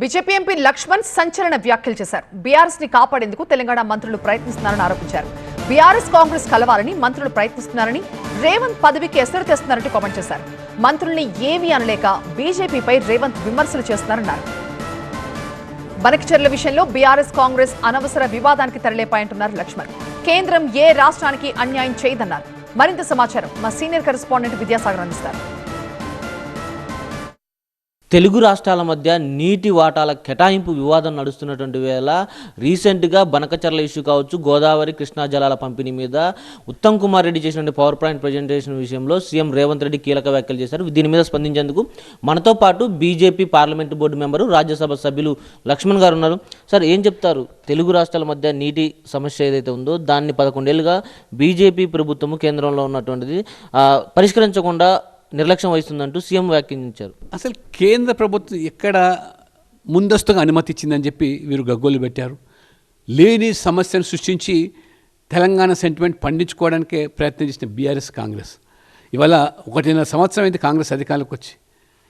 BJP MP Laxman సంచలన వ్యాఖ్యలు చేశారు. బీఆర్ఎస్ని కాపాడేందుకు తెలంగాణ మంత్రులు ప్రయత్నిస్తున్నారని ఆరోపించారు. బీఆర్ఎస్ కాంగ్రెస్ కలవాలని మంత్రులు ప్రయత్నిస్తున్నారని రేవంత్ పదవికి ఎసరు తెస్తున్నారంటూ కామెంట్ చేశారు. మంత్రుల్ని ఏమీ అనలేక బీజేపీపై రేవంత్ విమర్శలు చేస్తున్నారన్నారు. బనకచర్ల విషయంలో బీఆర్ఎస్ కాంగ్రెస్ అనవసర వివాదానికి తెరలేపాయంటున్నారు లక్ష్మణ్. కేంద్రం ఏ రాష్ట్రానికి అన్యాయం చేయదన్నారు. మరింత సమాచారం మా సీనియర్ కరెస్పాండెంట్ విద్యాసాగర్ అందిస్తారు. తెలుగు రాష్ట్రాల మధ్య నీటి వాటాల కేటాయింపు వివాదం నడుస్తున్నటువంటి వేళ రీసెంట్గా బనకచర్ల ఇష్యూ కావచ్చు గోదావరి కృష్ణా జలాల పంపిణీ మీద ఉత్తమ్ కుమార్ రెడ్డి చేసినటువంటి పవర్ పాయింట్ ప్రజెంటేషన్ విషయంలో సీఎం రేవంత్ రెడ్డి కీలక వ్యాఖ్యలు చేశారు. దీని మీద స్పందించేందుకు మనతో పాటు BJP parliament board member Rajya Sabha సభ్యులు లక్ష్మణ్ గారు ఉన్నారు. సార్ ఏం చెప్తారు? తెలుగు రాష్ట్రాల మధ్య నీటి సమస్య ఏదైతే ఉందో దాన్ని పదకొండేళ్ళుగా బీజేపీ ప్రభుత్వము కేంద్రంలో ఉన్నటువంటిది పరిష్కరించకుండా నిర్లక్ష్యం వహిస్తుందంటూ సీఎం వ్యాఖ్యానించారు. అసలు కేంద్ర ప్రభుత్వం ఎక్కడ ముందస్తుగా అనుమతి ఇచ్చిందని చెప్పి వీరు గగ్గోలు పెట్టారు. లేని సమస్యను సృష్టించి తెలంగాణ సెంటిమెంట్ పండించుకోవడానికే ప్రయత్నం చేసిన బీఆర్ఎస్ కాంగ్రెస్. ఇవాళ ఒకటిన్నర సంవత్సరం అయితే కాంగ్రెస్ అధికారులకు వచ్చి.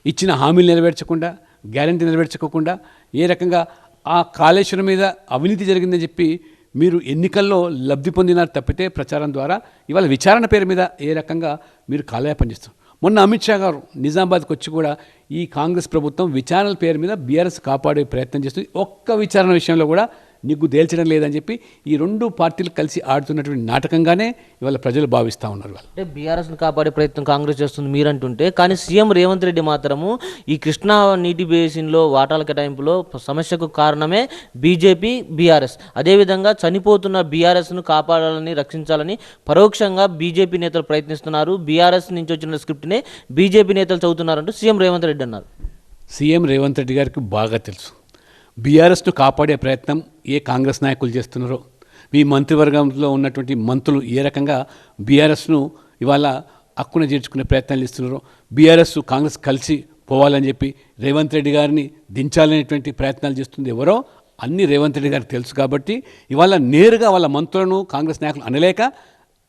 ఇచ్చిన హామీలు నెరవేర్చకుండా గ్యారంటీ నెరవేర్చకుండా ఏ రకంగా ఆ కాళేశ్వరం మీద అవినీతి జరిగిందని చెప్పి మీరు ఎన్నికల్లో లబ్ధి పొందినారు తప్పితే ప్రచారం ద్వారా ఇవాళ విచారణ పేరు మీద ఏ రకంగా మీరు కాలయాపన చేస్తారు మొన్న అమిత్ షా గారు నిజామాబాద్కి వచ్చి కూడా ఈ కాంగ్రెస్ ప్రభుత్వం విచారణల పేరు మీద బీఆర్ఎస్ కాపాడే ప్రయత్నం చేస్తుంది. ఒక్క విచారణ విషయంలో కూడా నీకు తేల్చడం లేదని చెప్పి ఈ రెండు పార్టీలు కలిసి ఆడుతున్నటువంటి నాటకంగానే ఇవాళ ప్రజలు భావిస్తూ ఉన్నారు వాళ్ళు అంటే బీఆర్ఎస్ని కాపాడే ప్రయత్నం కాంగ్రెస్ చేస్తుంది మీరంటుంటే కానీ సీఎం రేవంత్ రెడ్డి మాత్రము ఈ కృష్ణా నీటి బేసిన్లో వాటాల కేటాయింపులో సమస్యకు కారణమే బీజేపీ బీఆర్ఎస్. అదేవిధంగా చనిపోతున్న బీఆర్ఎస్ను కాపాడాలని రక్షించాలని పరోక్షంగా బీజేపీ నేతలు ప్రయత్నిస్తున్నారు. బీఆర్ఎస్ నుంచి వచ్చిన స్క్రిప్ట్నే బీజేపీ నేతలు చదువుతున్నారంటూ సీఎం రేవంత్ రెడ్డి అన్నారు. సీఎం రేవంత్ రెడ్డి గారికి బాగా తెలుసు. బీఆర్ఎస్ను కాపాడే ప్రయత్నం ఏ కాంగ్రెస్ నాయకులు చేస్తున్నారో మీ మంత్రివర్గంలో ఉన్నటువంటి మంత్రులు ఏ రకంగా బీఆర్ఎస్ను ఇవాళ హక్కున చేర్చుకునే ప్రయత్నాలు ఇస్తున్నారో బీఆర్ఎస్ కాంగ్రెస్ కలిసి పోవాలని చెప్పి రేవంత్ రెడ్డి గారిని దించాలనేటువంటి ప్రయత్నాలు చేస్తుంది ఎవరో అన్ని రేవంత్ రెడ్డి గారికి తెలుసు కాబట్టి ఇవాళ నేరుగా వాళ్ళ మంత్రులను కాంగ్రెస్ నాయకులు అనలేక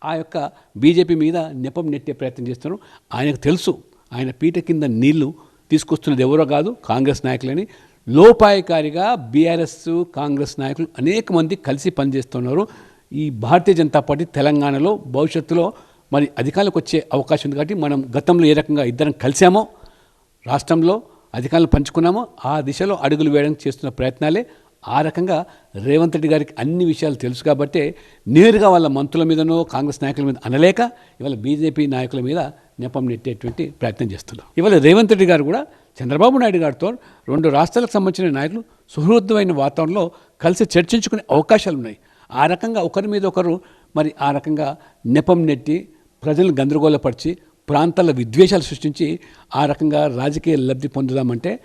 ఆ యొక్క బీజేపీ మీద నెపం నెట్టే ప్రయత్నం చేస్తున్నారు. ఆయనకు తెలుసు ఆయన పీట కింద నీళ్ళు తీసుకొస్తున్నది ఎవరో కాదు కాంగ్రెస్ నాయకులని. లోపాయకారిగా బీఆర్ఎస్ కాంగ్రెస్ నాయకులు అనేక మంది కలిసి పనిచేస్తున్నారు. ఈ భారతీయ జనతా పార్టీ తెలంగాణలో భవిష్యత్తులో మరి అధికారులకు వచ్చే అవకాశం ఉంది కాబట్టి మనం గతంలో ఏ రకంగా ఇద్దరం కలిసామో రాష్ట్రంలో అధికారులు పంచుకున్నామో ఆ దిశలో అడుగులు వేయడానికి చేస్తున్న ప్రయత్నాలే. ఆ రకంగా రేవంత్ రెడ్డి గారికి అన్ని విషయాలు తెలుసు కాబట్టి నేరుగా వాళ్ళ మంత్రుల మీదనో కాంగ్రెస్ నాయకుల మీద అనలేక ఇవాళ బీజేపీ నాయకుల మీద నెపం నెట్టేటువంటి ప్రయత్నం చేస్తున్నారు. ఇవాళ రేవంత్ రెడ్డి గారు కూడా చంద్రబాబు నాయుడు గారితో రెండు రాష్ట్రాలకు సంబంధించిన నాయకులు సుహృద్ధమైన వాతావరణంలో కలిసి చర్చించుకునే అవకాశాలు ఉన్నాయి. ఆ రకంగా ఒకరి మీద ఒకరు మరి ఆ రకంగా నెపం నెట్టి ప్రజలను గందరగోళపరిచి ప్రాంతాల విద్వేషాలు సృష్టించి ఆ రకంగా రాజకీయ లబ్ధి పొందుదామంటే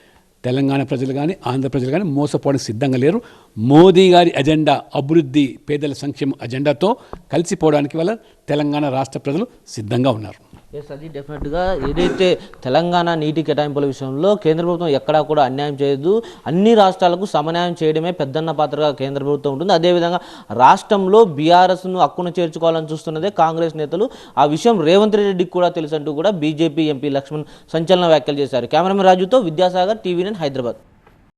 తెలంగాణ ప్రజలు కానీ ఆంధ్ర ప్రజలు కానీ మోసపోవడానికి సిద్ధంగా లేరు. మోదీ గారి అజెండా అభివృద్ధి పేదల సంక్షేమ అజెండాతో కలిసిపోవడానికి వల్ల తెలంగాణ రాష్ట్ర ప్రజలు సిద్ధంగా ఉన్నారు. ఎస్ అది డెఫినెట్గా ఏదైతే తెలంగాణ నీటి కేటాయింపుల విషయంలో కేంద్ర ప్రభుత్వం ఎక్కడా కూడా అన్యాయం చేయదు. అన్ని రాష్ట్రాలకు సమన్యాయం చేయడమే పెద్దన్న పాత్రగా కేంద్ర ప్రభుత్వం ఉంటుంది. అదేవిధంగా రాష్ట్రంలో బీఆర్ఎస్ను హక్కును చేర్చుకోవాలని చూస్తున్నదే కాంగ్రెస్ నేతలు. ఆ విషయం రేవంత్ రెడ్డికి కూడా తెలుసంటూ కూడా బీజేపీ ఎంపీ లక్ష్మణ్ సంచలన వ్యాఖ్యలు చేశారు. కెమెరామెన్ రాజుతో విద్యాసాగర్ టీవీ నైన్ హైదరాబాద్.